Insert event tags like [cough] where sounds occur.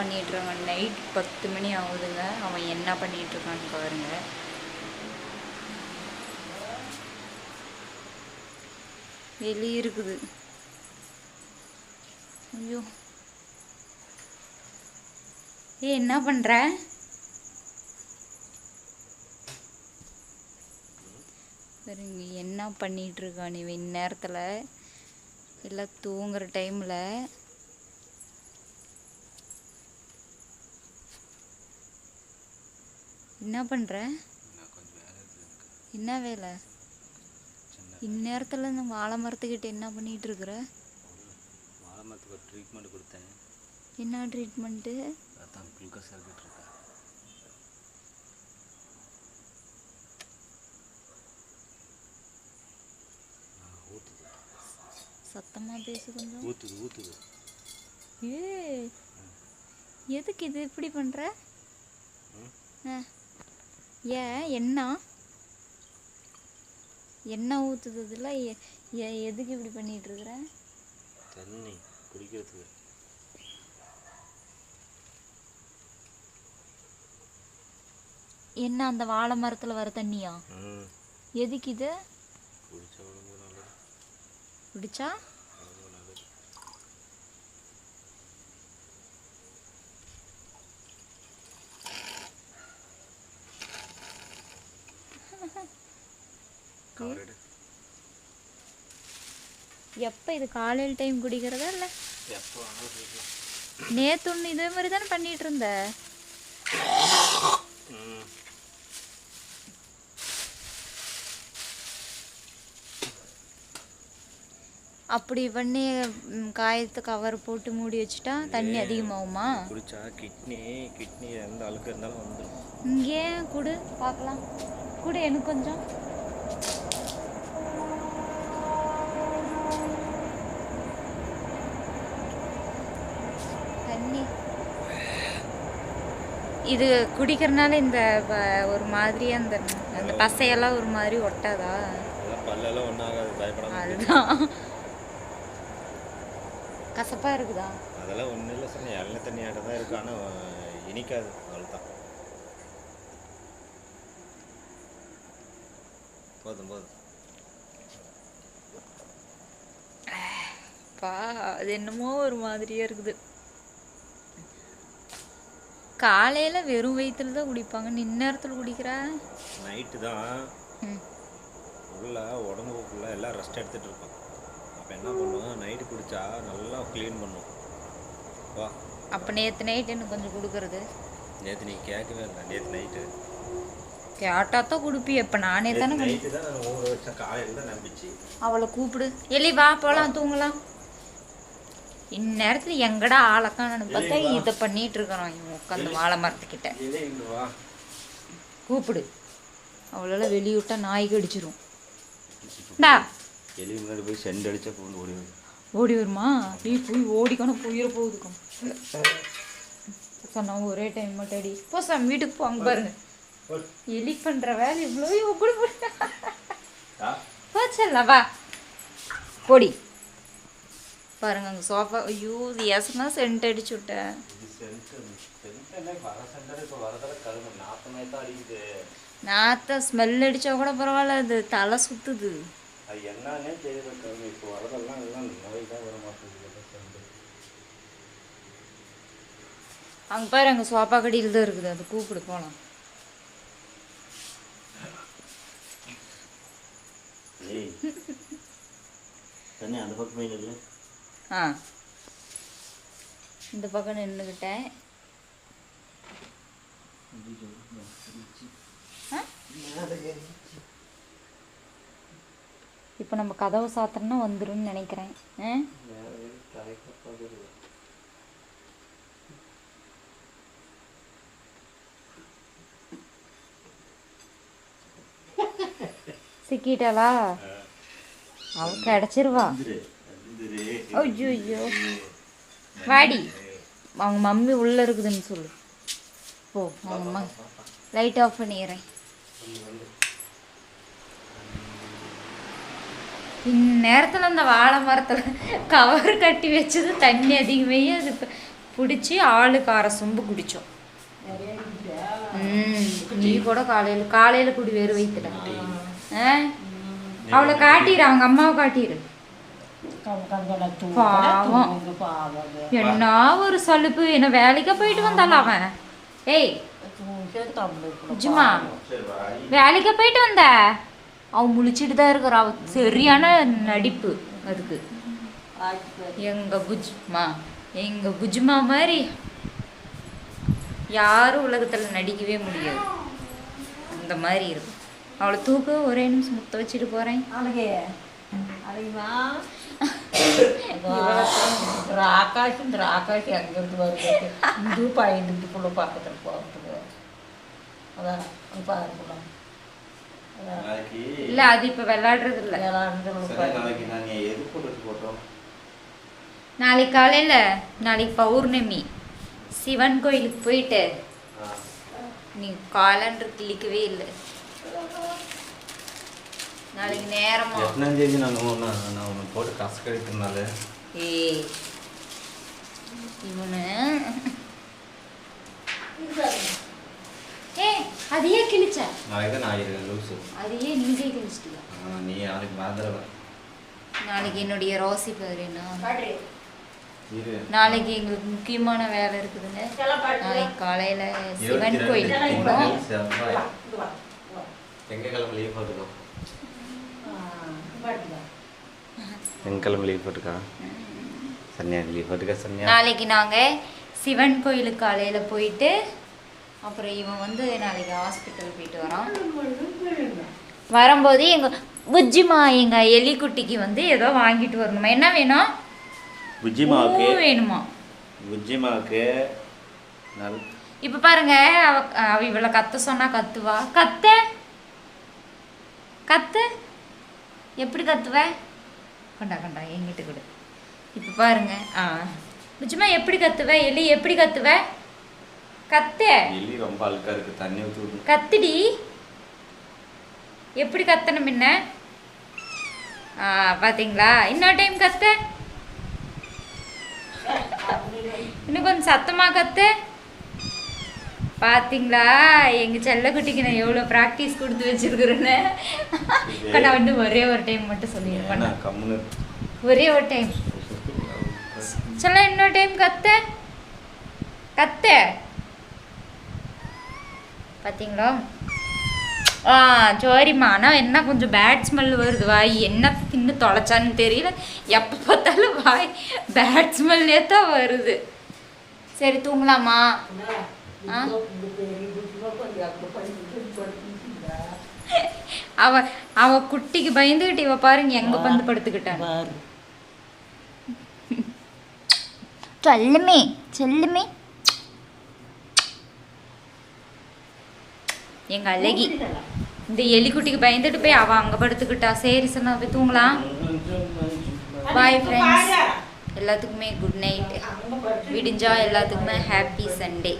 பண்ணிகிட்ருக்கான் night பத்து மணி ஆகுதுங்க. அவன் என்ன பண்ணிகிட்ருக்கான்னு பாருங்க. வெளியே இருக்குது. ஐயோ. ஏய் என்ன பண்ணுற பாருங்க என்ன பண்ணிட்டு இருக்கான் இவன் இந்நேரத்தில். எல்லாம் தூங்குற டைமில் என்ன பண்ணுற என்ன வேலை? இந்நேரத்தில் இந்த வாழை மரத்துக்கிட்ட என்ன பண்ணிட்டு இருக்கிற வாழை மரத்துக்கு ஒரு ட்ரீட்மெண்ட் கொடுத்தேன். என்ன ட்ரீட்மெண்ட்டு அதான் குளுக்கோஸ் இறக்கிட்டு ஊற்றுது சத்தமாக பேசு கொஞ்சம். ஊற்றுது ஊற்றுது ஏ எதுக்கு இது இப்படி பண்ணுற ம். ஏன் என்ன என்ன ஊற்றுது இதில் எதுக்கு இப்படி பண்ணிட்டு இருக்கிற தண்ணி குடிக்கிறதுக்கு. என்ன அந்த வாழை மரத்தில் வர தண்ணியா? எதுக்கு இது? குடிச்சா உடம்பு நல்லது பிடிச்சா உடம்பு நல்லது கவரெடு. எப்போ இது காலையில் டைம் குடிக்கிறதா இல்லை? நேற்று ஒன்று இதே மாதிரி தானே பண்ணிட்டு இருந்த? அப்படி பண்ணி காயத்தை கவர் போட்டு மூடி வச்சுட்டா தண்ணி அதிகமாகுமா? குடிச்சா கிட்னி கிட்னி எந்த அழுக்கு இருந்தாலும் வந்துடும் இங்கே குடு பார்க்கலாம். குடு எனக்கு கொஞ்சம் தண்ணி இது குடிக்கிறனால இந்த ஒரு மாதிரி அந்த அந்த பசையெல்லாம் ஒரு மாதிரி ஒட்டாதா? பல்லெல்லாம் ஒன்றாகாது பயப்படாம. அதுதான். கசப்பா இருக்குதா? அதெல்லாம் ஒன்றும் இல்லை சார் இளநீ தண்ணி ஆட்ட தான் இருக்கு ஆனால் இனிக்காது அவ்வளோதான் போதும் போதும். பா அது என்னமோ ஒரு மாதிரியா இருக்குது. காலையில வெறும் வயிற்றுல தான் குடிப்பாங்க. நீ இந்நேரத்தில் குடிக்கிற? நைட்டு தான். உள்ள உடம்பு ஃபுல்லாக எல்லாம் ரெஸ்ட் எடுத்துகிட்டு இருப்போம் அப்போ என்ன பண்ணுவோம்? நைட்டு குடிச்சா நல்லா க்ளீன் பண்ணும் வா. அப்போ நேற்று நைட் எனக்கு கொஞ்சம் கொடுக்கறது? நேற்று நீ கேட்கவே இல்லை. நேற்று நைட்டு கேட்டா தான் குடிப்பி. இப்போ நானே தானே காலையில் தான் நம்பிச்சு. அவளை கூப்பிடு. எலி வா போலாம் தூங்கலாம். இந்நேரத்தில் எங்கடா ஆளக்கானு பார்த்தா இதை பண்ணிட்டு இருக்கிறோம் இவன் உட்காந்து வாழை மரத்துக்கிட்ட. கூப்பிடு. அவளால வெளியே விட்டா நாய் கடிச்சிரும். டா. போய் செண்டு அடிச்சா ஓடி ஓடி வருமா? அப்படியே போய் ஓடிக்கணும் போயிட போகுதுக்கும். சொன்னா ஒரே டைம் மட்டும் அடி போ சாமி வீட்டுக்கு போ அங்க பாருங்க. எலி பண்ற வேலை இவ்வளோ எப்படி போச்சல்ல வா பொடி. பாருங்க அங்க சோஃபா ஐயோ இது ஏசனா சென்ட் அடிச்சு விட்டேன். நாத்த ஸ்மெல் அடிச்சா கூட பரவாயில்ல அது தலை சுத்துது. அங்க பாரு அங்க சோஃபா கடியில் தான் இருக்குது அது கூப்பிடு போலாம். ஏய் தண்ணி அந்த பக்கம் நில்லு ஆ. இந்த பக்கம் நின்றுக்கிட்டேன் இப்போ நம்ம கதவை சாத்திரம்னா வந்துரும்னு நினைக்கிறேன். ஆ? சிக்கிட்டாளா? அவ கிடைச்சிருவா. ஐயோ ஐயோ வாடி. அவங்க மம்மி உள்ளே இருக்குதுன்னு சொல்லு. போ அவங்க அம்மா. லைட் ஆஃப் பண்ணிடுறேன். இந்நேரத்தில் அந்த வாழை மரத்தில் கவர் கட்டி வச்சது தண்ணி அதிகமே அது இப்போ பிடிச்சி ஆளுக்கு அரை சொம்பு குடித்தோம் ம் நீ கூட காலையில் காலையில் குடி வேறு வைத்துட ஆ? அவளை காட்டிடு அவங்க அம்மாவை காட்டிடு. பாவம். என்ன ஒரு சலுப்பு? என்ன வேலைக்கா போயிட்டு வந்தால அவன். ஏய் ஜும்மா. வேலைக்கா போயிட்டு வந்த? அவன் முழிச்சிட்டு தான் இருக்கிற அவ சரியான நடிப்பு அதுக்கு. எங்க புஜ்மா எங்க புஜ்மா மாதிரி யாரும் உலகத்துல நடிக்கவே முடியாது. அந்த மாதிரி இருக்கும். அவளை தூக்க ஒரே நிமிஷம் முத்த வச்சுட்டு போறேன். ஒரு ஆகாஷம் இந்த ஆகாஷம் எங்கேருந்து வருது இது பயந்துட்டுக்குள்ளே பக்கத்தில் போகிறதுக்கு அதான் பாருக்குள்ள இல்ல அது இப்ப விளையாடுறது இல்ல விளையாடுறது நாளைக்கு காலையில நாளைக்கு பௌர்ணமி சிவன் கோயிலுக்கு போயிட்டு நீ காலன்ற கிளிக்கவே இல்லை நாளைக்கு நேரமா? எத்தனாம் தேதி ஒன்று நான் ஒன்று போட்டு காசு கழிக்கிறதுனால ஏய் இவனு. ஏ அதையே கிழிச்ச? நாளைக்கு தான் நான் இருக்கேன் லூசு. அதையே நீங்க கிழிச்சிட்டியா? ஆ, நீ நாளைக்கு மாதிரவ நாளைக்கு என்னுடைய ரோசி பேர் என்ன? நாளைக்கு எங்களுக்கு முக்கியமான வேலை இருக்குதுங்க நாளைக்கு காலையில சிவன் செவ்வாய். திங்கக்கிழமை லீவ் போட்டுக்கோ திங்கக்கிழமை லீவ் போட்டுக்கா. சன்னியா லீவ் போட்டுக்கா சன்னியா நாளைக்கு நாங்கள் சிவன் கோயிலுக்கு காலையில் போயிட்டு அப்புறம் இவன் வந்து நாளைக்கு ஹாஸ்பிட்டல் போயிட்டு வரான். வரும்போது எங்கள் புஜ்ஜிமா எங்கள் எலிக்குட்டிக்கு வந்து ஏதோ வாங்கிட்டு வரணுமா? என்ன வேணும்? பூ வேணுமா? புஜ்ஜிமாவுக்கு இப்போ பாருங்க அவ அவ இவளை கத்த சொன்னா கத்துவா. கத்த? கத்து? எப்படி கத்துவ? கொண்டா கொண்டா எங்கிட்ட கொடு. இப்போ பாருங்க. ஆ. புஜ்ஜிமா எப்படி கத்துவ? எலி எப்படி கத்துவ? கத்த. எலி ரொம்ப அழுக்கா இருக்கு. தண்ணி விடணும் கத்துடி. எப்படி கத்தணும் முன்ன ஆ பாத்தீங்களா? இன்னொரு டைம் கத்த. இன்னும் கொஞ்சம் சத்தமா கத்து. பாத்தீங்களா? எங்க செல்லக்குட்டிக்கு நான் எவ்வளவு ப்ராக்டிஸ் கொடுத்து வச்சிருக்கிறேன்னு. நான் வந்து ஒரே ஒரு டைம் மட்டும் சொல்லியிருப்பேன் ஒரே ஒரு டைம் சொல்ல இன்னொரு டைம் கத்த. கத்த. பாத்தீங்களா? ஆ சரிம்மா. ஆனால் என்ன கொஞ்சம் பேட் ஸ்மெல் வருது வாய். என்ன தின்னு தொலைச்சான்னு தெரியல. எப்போ பார்த்தாலும் வாய் பேட் ஸ்மெல்லே தான் வருது. சரி தூங்கலாமா? [laughs] அவ அவ குட்டிக்கு பயந்துகிட்டு இவ பாருங்க எங்க வந்து படுத்துக்கிட்டான் [laughs] செல்லுமே செல்லுமே. எங்க அழகி இந்த எலிக்குட்டிக்கு பயந்துட்டு போய் அவ அங்க படுத்துக்கிட்டா. சரி சொன்னா போய் தூங்கலாம். பாய் ஃப்ரெண்ட்ஸ் எல்லாத்துக்குமே குட் நைட் விடிஞ்சா எல்லாத்துக்குமே ஹாப்பி சண்டே